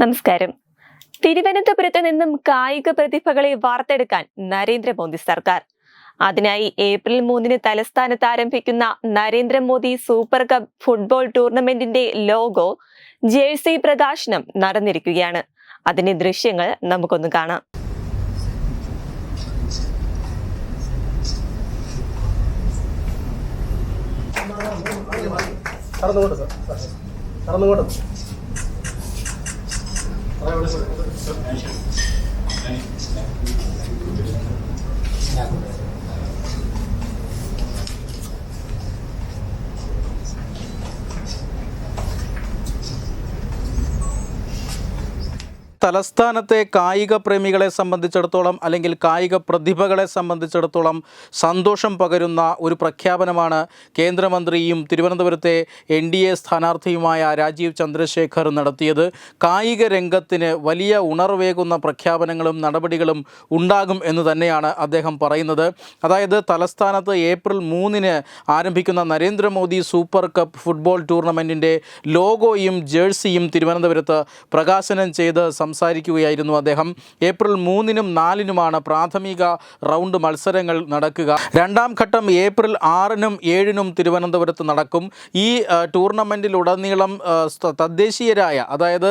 നമസ്കാരം. തിരുവനന്തപുരത്ത് നിന്നും കായിക പ്രതിഭകളെ വാർത്തെടുക്കാൻ നരേന്ദ്രമോദി സർക്കാർ. അതിനായി ഏപ്രിൽ മൂന്നിന് തലസ്ഥാനത്ത് ആരംഭിക്കുന്ന നരേന്ദ്രമോദി സൂപ്പർ കപ്പ് ഫുട്ബോൾ ടൂർണമെന്റിന്റെ ലോഗോ ജേഴ്സി പ്രകാശനം നടന്നിരിക്കുകയാണ്. അതിന്റെ ദൃശ്യങ്ങൾ നമുക്കൊന്ന് കാണാം. കടന്നുകൊണ്ട് സാർ. കടന്നുകൊണ്ട് Obrigado. തലസ്ഥാനത്തെ കായിക പ്രേമികളെ സംബന്ധിച്ചിടത്തോളം അല്ലെങ്കിൽ കായിക പ്രതിഭകളെ സംബന്ധിച്ചിടത്തോളം സന്തോഷം പകരുന്ന ഒരു പ്രഖ്യാപനമാണ് കേന്ദ്രമന്ത്രിയും തിരുവനന്തപുരത്തെ എൻ ഡി എ സ്ഥാനാർത്ഥിയുമായ രാജീവ് ചന്ദ്രശേഖർ നടത്തിയത്. കായിക രംഗത്തിന് വലിയ ഉണർവേകുന്ന പ്രഖ്യാപനങ്ങളും നടപടികളും ഉണ്ടാകും എന്ന് തന്നെയാണ് അദ്ദേഹം പറയുന്നത്. അതായത് തലസ്ഥാനത്ത് ഏപ്രിൽ മൂന്നിന് ആരംഭിക്കുന്ന നരേന്ദ്രമോദി സൂപ്പർ കപ്പ് ഫുട്ബോൾ ടൂർണമെന്റിന്റെ ലോഗോയും ജേഴ്സിയും തിരുവനന്തപുരത്ത് പ്രകാശനം ചെയ്ത് സംസാരിക്കുകയായിരുന്നു അദ്ദേഹം. ഏപ്രിൽ മൂന്നിനും നാലിനുമാണ് പ്രാഥമിക റൗണ്ട് മത്സരങ്ങൾ നടക്കുക. രണ്ടാം ഘട്ടം ഏപ്രിൽ ആറിനും ഏഴിനും തിരുവനന്തപുരത്ത് നടക്കും. ഈ ടൂർണമെന്റിലുടനീളം തദ്ദേശീയരായ അതായത്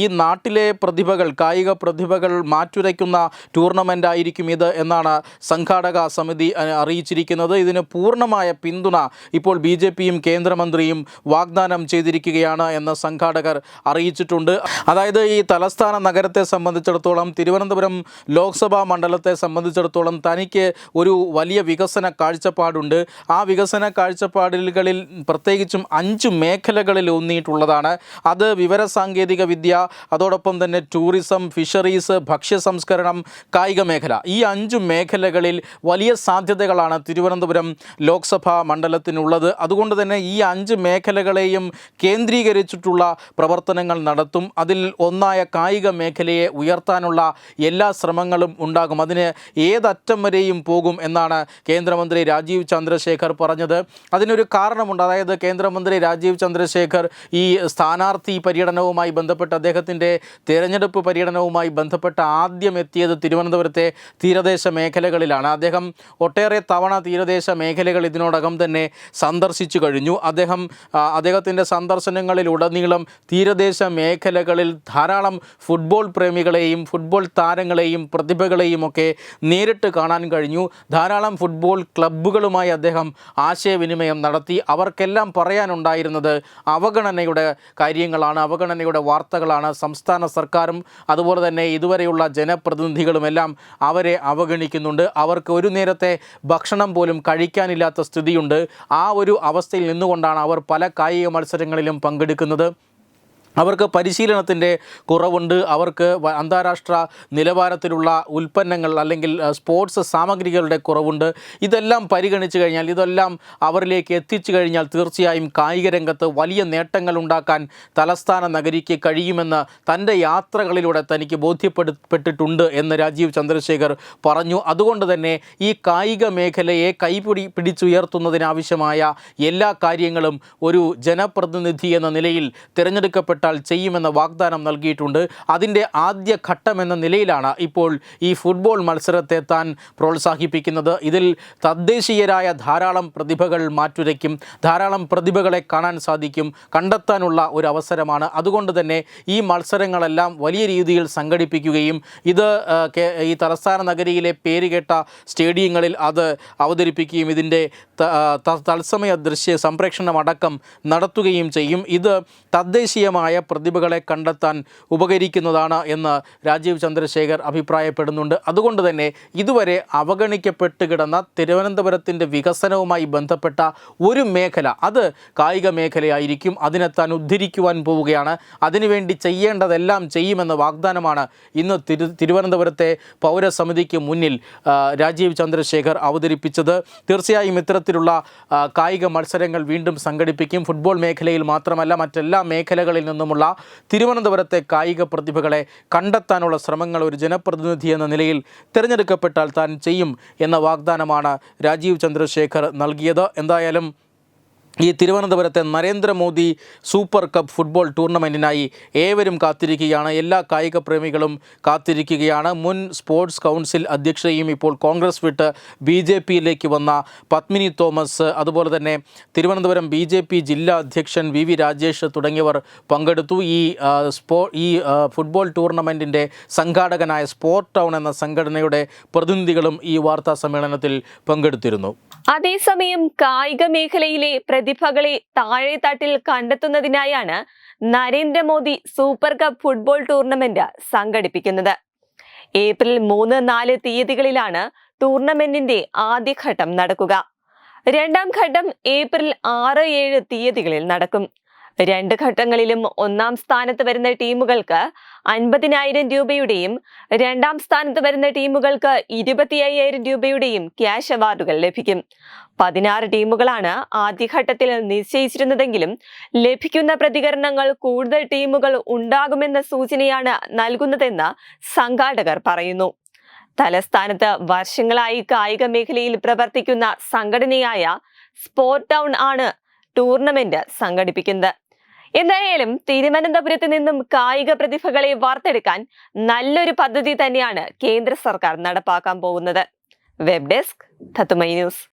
ഈ നാട്ടിലെ പ്രതിഭകൾ കായിക പ്രതിഭകൾ മാറ്റുരയ്ക്കുന്ന ടൂർണമെന്റ് ആയിരിക്കും ഇത് എന്നാണ് സംഘാടക സമിതി അറിയിച്ചിരിക്കുന്നത്. ഇതിന് പൂർണമായ പിന്തുണ ഇപ്പോൾ ബി ജെ പിയും കേന്ദ്രമന്ത്രിയും വാഗ്ദാനം ചെയ്തിരിക്കുകയാണ് എന്ന് സംഘാടകർ അറിയിച്ചിട്ടുണ്ട്. അതായത് ഈ തലസ്ഥാന നഗരത്തെ സംബന്ധിച്ചിടത്തോളം തിരുവനന്തപുരം ലോക്സഭാ മണ്ഡലത്തെ സംബന്ധിച്ചിടത്തോളം തനിക്ക് ഒരു വലിയ വികസന കാഴ്ചപ്പാടുണ്ട്. ആ വികസന കാഴ്ചപ്പാടുകളിൽ പ്രത്യേകിച്ചും അഞ്ച് മേഖലകളിൽ ഊന്നിയിട്ടുള്ളതാണ് അത് വിവരസാങ്കേതിക വിദ്യ അതോടൊപ്പം തന്നെ ടൂറിസം ഫിഷറീസ് ഭക്ഷ്യ സംസ്കരണം കായിക മേഖല. ഈ അഞ്ച് മേഖലകളിൽ വലിയ സാധ്യതകളാണ് തിരുവനന്തപുരം ലോക്സഭാ മണ്ഡലത്തിനുള്ളത്. അതുകൊണ്ട് തന്നെ ഈ അഞ്ച് മേഖലകളെയും കേന്ദ്രീകരിച്ചിട്ടുള്ള പ്രവർത്തനങ്ങൾ നടത്തും. അതിൽ ഒന്നായ കായിക മേഖലയെ ഉയർത്താനുള്ള എല്ലാ ശ്രമങ്ങളും ഉണ്ടാകും. അതിന് ഏതറ്റം വരെയും പോകും എന്നാണ് കേന്ദ്രമന്ത്രി രാജീവ് ചന്ദ്രശേഖർ പറഞ്ഞത്. അതിനൊരു കാരണമുണ്ട്. അതായത് കേന്ദ്രമന്ത്രി രാജീവ് ചന്ദ്രശേഖർ ഈ സ്ഥാനാർത്ഥി പര്യടനവുമായി ബന്ധപ്പെട്ട് അദ്ദേഹത്തിന്റെ തിരഞ്ഞെടുപ്പ് പര്യടനവുമായി ബന്ധപ്പെട്ട് ആദ്യം എത്തിയത് തിരുവനന്തപുരത്തെ തീരദേശ മേഖലകളിലാണ്. അദ്ദേഹം ഒട്ടേറെ തവണ തീരദേശ മേഖലകൾ ഇതിനോടകം തന്നെ സന്ദർശിച്ചു കഴിഞ്ഞു. അദ്ദേഹം അദ്ദേഹത്തിന്റെ സന്ദർശനങ്ങളിലുടനീളം തീരദേശ മേഖലകളിൽ ധാരാളം ഫുട്ബോൾ പ്രേമികളെയും ഫുട്ബോൾ താരങ്ങളെയും പ്രതിഭകളെയും ഒക്കെ നേരിട്ട് കാണാൻ കഴിഞ്ഞു. ധാരാളം ഫുട്ബോൾ ക്ലബ്ബുകളുമായി അദ്ദേഹം ആശയവിനിമയം നടത്തി. അവർക്കെല്ലാം പറയാനുണ്ടായിരുന്നത് അവഗണനയുടെ കാര്യങ്ങളാണ് അവഗണനയുടെ വാർത്തകളാണ്. സംസ്ഥാന സർക്കാരും അതുപോലെ തന്നെ ഇതുവരെയുള്ള ജനപ്രതിനിധികളുമെല്ലാം അവരെ അവഗണിക്കുന്നുണ്ട്. അവർക്ക് ഒരു നേരത്തെ ഭക്ഷണം പോലും കഴിക്കാനില്ലാത്ത സ്ഥിതിയുണ്ട്. ആ ഒരു അവസ്ഥയിൽ നിന്നുകൊണ്ടാണ് അവർ പല കായിക മത്സരങ്ങളിലും പങ്കെടുക്കുന്നത്. അവർക്ക് പരിശീലനത്തിന്റെ കുറവുണ്ട്. അവർക്ക് അന്താരാഷ്ട്ര നിലവാരത്തിലുള്ള ഉൽപ്പന്നങ്ങൾ അല്ലെങ്കിൽ സ്പോർട്സ് സാമഗ്രികളുടെ കുറവുണ്ട്. ഇതെല്ലാം പരിഗണിച്ചു കഴിഞ്ഞാൽ ഇതെല്ലാം അവരിലേക്ക് എത്തിച്ചു കഴിഞ്ഞാൽ തീർച്ചയായും കായിക രംഗത്ത് വലിയ നേട്ടങ്ങൾ ഉണ്ടാക്കാൻ തലസ്ഥാന നഗരിക്ക് കഴിയുമെന്ന് തന്റെ യാത്രകളിലൂടെ തനിക്ക് ബോധ്യപ്പെടുപ്പെട്ടിട്ടുണ്ട് എന്ന് രാജീവ് ചന്ദ്രശേഖർ പറഞ്ഞു. അതുകൊണ്ട് തന്നെ ഈ കായിക മേഖലയെ കൈപിടി പിടിച്ചുയർത്തുന്നതിനാവശ്യമായ എല്ലാ കാര്യങ്ങളും ഒരു ജനപ്രതിനിധി എന്ന നിലയിൽ തിരഞ്ഞെടുക്കപ്പെട്ടാൽ ചെയ്യുമെന്ന വാഗ്ദാനം നൽകിയിട്ടുണ്ട്. അതിന്റെ ആദ്യ ഘട്ടമെന്ന നിലയിലാണ് ഇപ്പോൾ ഈ ഫുട്ബോൾ മത്സരത്തെ താൻ പ്രോത്സാഹിപ്പിക്കുന്നത്. ഇതിൽ തദ്ദേശീയരായ ധാരാളം പ്രതിഭകൾ മാറ്റുരയ്ക്കും ധാരാളം പ്രതിഭകളെ കാണാൻ സാധിക്കും കണ്ടെത്താനുള്ള ഒരു അവസരമാണ്. അതുകൊണ്ട് തന്നെ ഈ മത്സരങ്ങളെല്ലാം വലിയ രീതിയിൽ സംഘടിപ്പിക്കുകയും ഇത് ഈ തലസ്ഥാന നഗരിയിലെ പേരുകേട്ട സ്റ്റേഡിയങ്ങളിൽ അത് അവതരിപ്പിക്കുകയും ഇതിന്റെ തത്സമയ ദൃശ്യ സംപ്രേഷണം അടക്കം നടത്തുകയും ചെയ്യും. ഇത് തദ്ദേശീയമായ പ്രതിഭകളെ കണ്ടെത്താൻ ഉപകരിക്കുന്നതാണ് എന്ന് രാജീവ് ചന്ദ്രശേഖർ അഭിപ്രായപ്പെടുന്നുണ്ട്. അതുകൊണ്ട് തന്നെ ഇതുവരെ അവഗണിക്കപ്പെട്ട് കിടന്ന തിരുവനന്തപുരത്തിന്റെ വികസനവുമായി ബന്ധപ്പെട്ട ഒരു മേഖല അത് കായിക മേഖലയായിരിക്കും. അതിനെ താൻ ഉദ്ധരിക്കുവാൻ പോവുകയാണ്. അതിനുവേണ്ടി ചെയ്യേണ്ടതെല്ലാം ചെയ്യുമെന്ന വാഗ്ദാനമാണ് ഇന്ന് തിരു തിരുവനന്തപുരത്തെ പൗരസമിതിക്ക് മുന്നിൽ രാജീവ് ചന്ദ്രശേഖർ അവതരിപ്പിച്ചത്. തീർച്ചയായും ഇത്തരത്തിലുള്ള കായിക മത്സരങ്ങൾ വീണ്ടും സംഘടിപ്പിക്കും. ഫുട്ബോൾ മേഖലയിൽ മാത്രമല്ല മറ്റെല്ലാ മേഖലകളിൽ നിന്നുമുള്ള തിരുവനന്തപുരത്തെ കായിക പ്രതിഭകളെ കണ്ടെത്താനുള്ള ശ്രമങ്ങൾ ഒരു ജനപ്രതിനിധി എന്ന നിലയിൽ തിരഞ്ഞെടുക്കപ്പെട്ടാൽ താൻ ചെയ്യും എന്ന വാഗ്ദാനമാണ് രാജീവ് ചന്ദ്രശേഖർ നൽകിയത്. എന്തായാലും ഈ തിരുവനന്തപുരത്തെ നരേന്ദ്രമോദി സൂപ്പർ കപ്പ് ഫുട്ബോൾ ടൂർണമെന്റിനായി ഏവരും കാത്തിരിക്കുകയാണ്. എല്ലാ കായിക പ്രേമികളും കാത്തിരിക്കുകയാണ്. മുൻ സ്പോർട്സ് കൗൺസിൽ അധ്യക്ഷയും ഇപ്പോൾ കോൺഗ്രസ് വിട്ട് ബി ജെ പിയിലേക്ക് വന്ന പത്മിനി തോമസ് അതുപോലെ തന്നെ തിരുവനന്തപുരം ബി ജെ പി ജില്ലാ അധ്യക്ഷൻ വി വി രാജേഷ് തുടങ്ങിയവർ പങ്കെടുത്തു. ഈ സ്പോ ഈ ഫുട്ബോൾ ടൂർണമെന്റിന്റെ സംഘാടകനായ സ്പോർട്ട് ടൗൺ എന്ന സംഘടനയുടെ പ്രതിനിധികളും ഈ വാർത്താ സമ്മേളനത്തിൽ പങ്കെടുത്തിരുന്നു. അതേസമയം കായിക മേഖലയിലെ പ്രതിഭകളെ താഴെത്തട്ടിൽ കണ്ടെത്തുന്നതിനായാണ് Narendra Modi super cup football tournament സംഘടിപ്പിക്കുന്നത്. ഏപ്രിൽ മൂന്ന് നാല് തീയതികളിലാണ് ടൂർണമെന്റിന്റെ ആദ്യഘട്ടം നടക്കുക. രണ്ടാം ഘട്ടം ഏപ്രിൽ ആറ് ഏഴ് തീയതികളിൽ നടക്കും. രണ്ട് ഘട്ടങ്ങളിലും ഒന്നാം സ്ഥാനത്ത് വരുന്ന ടീമുകൾക്ക് അൻപതിനായിരം രൂപയുടെയും രണ്ടാം സ്ഥാനത്ത് വരുന്ന ടീമുകൾക്ക് ഇരുപത്തി അയ്യായിരം രൂപയുടെയും ക്യാഷ് അവാർഡുകൾ ലഭിക്കും. പതിനാറ് ടീമുകളാണ് ആദ്യഘട്ടത്തിൽ നിശ്ചയിച്ചിരുന്നതെങ്കിലും ലഭിക്കുന്ന പ്രതികരണങ്ങൾ കൂടുതൽ ടീമുകൾ ഉണ്ടാകുമെന്ന സൂചനയാണ് നൽകുന്നതെന്ന് സംഘാടകർ പറയുന്നു. തലസ്ഥാനത്ത് വർഷങ്ങളായി കായിക മേഖലയിൽ പ്രവർത്തിക്കുന്ന സംഘടനയായ സ്പോർട്ട് ടൗൺ ആണ് ടൂർണമെന്റ് സംഘടിപ്പിക്കുന്നത്. എന്തായാലും തിരുവനന്തപുരത്ത് നിന്നും കായിക പ്രതിഭകളെ വാർത്തെടുക്കാൻ നല്ലൊരു പദ്ധതി തന്നെയാണ് കേന്ദ്ര സർക്കാർ നടപ്പാക്കാൻ പോകുന്നത്. വെബ് ഡെസ്ക് തത്തുമൈ ന്യൂസ്.